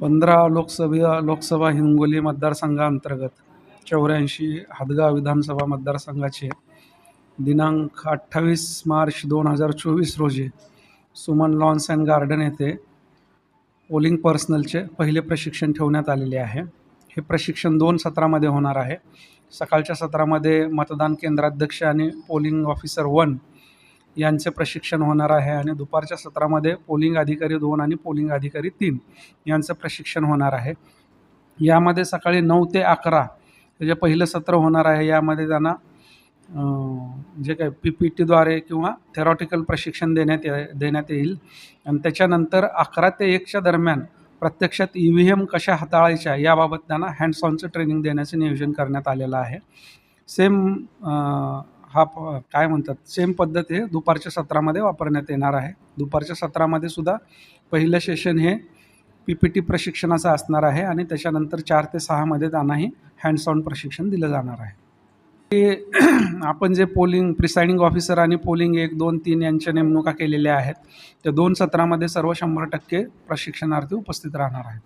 पंधरा लोकसभा लोकसभा हिंगोली मतदारसंघाअंतर्गत चौऱ्याऐंशी हदगाव विधानसभा मतदारसंघाचे दिनांक अठ्ठावीस मार्च दोन हजार चोवीस रोजी सुमन लॉन्स अँड गार्डन येथे पोलिंग पर्सनलचे पहिले प्रशिक्षण ठेवण्यात आलेले आहे. हे प्रशिक्षण दोन सत्रामध्ये होणार आहे. सकाळच्या सत्रामध्ये मतदान केंद्राध्यक्ष आणि पोलिंग ऑफिसर वन यांचे प्रशिक्षण होणार आहे आणि दुपारच्या सत्रामध्ये पोलिंग अधिकारी दोन आणि पोलिंग अधिकारी तीन यांचं प्रशिक्षण होणार आहे. यामध्ये सकाळी नऊ ते अकरा जे पहिलं सत्र होणार आहे यामध्ये त्यांना जे काय पी पी टीद्वारे किंवा थेरॉटिकल प्रशिक्षण देण्यात ये देण्यात येईल. आणि त्याच्यानंतर अकरा ते एकच्या दरम्यान प्रत्यक्षात ई व्ही एम कशा हाताळायच्या याबाबत त्यांना हँड्स ऑनचं ट्रेनिंग देण्याचं नियोजन करण्यात आलेलं आहे. सेम हा प काय म्हणतात सेम पद्धत हे दुपारच्या सत्रामध्ये वापरण्यात येणार आहे. दुपारच्या सत्रामध्ये सुद्धा पहिलं सेशन हे पी पी टी प्रशिक्षणाचं असणार आहे आणि त्याच्यानंतर चार ते सहामध्ये त्यांनाही हँड्स ऑन प्रशिक्षण दिलं जाणार आहे. ते आपण जे पोलिंग प्रिसाइडिंग ऑफिसर आणि पोलिंग एक दोन तीन यांच्या नेमणुका केलेल्या आहेत त्या दोन सत्रामध्ये सर्व शंभर टक्के प्रशिक्षणार्थी उपस्थित राहणार आहेत.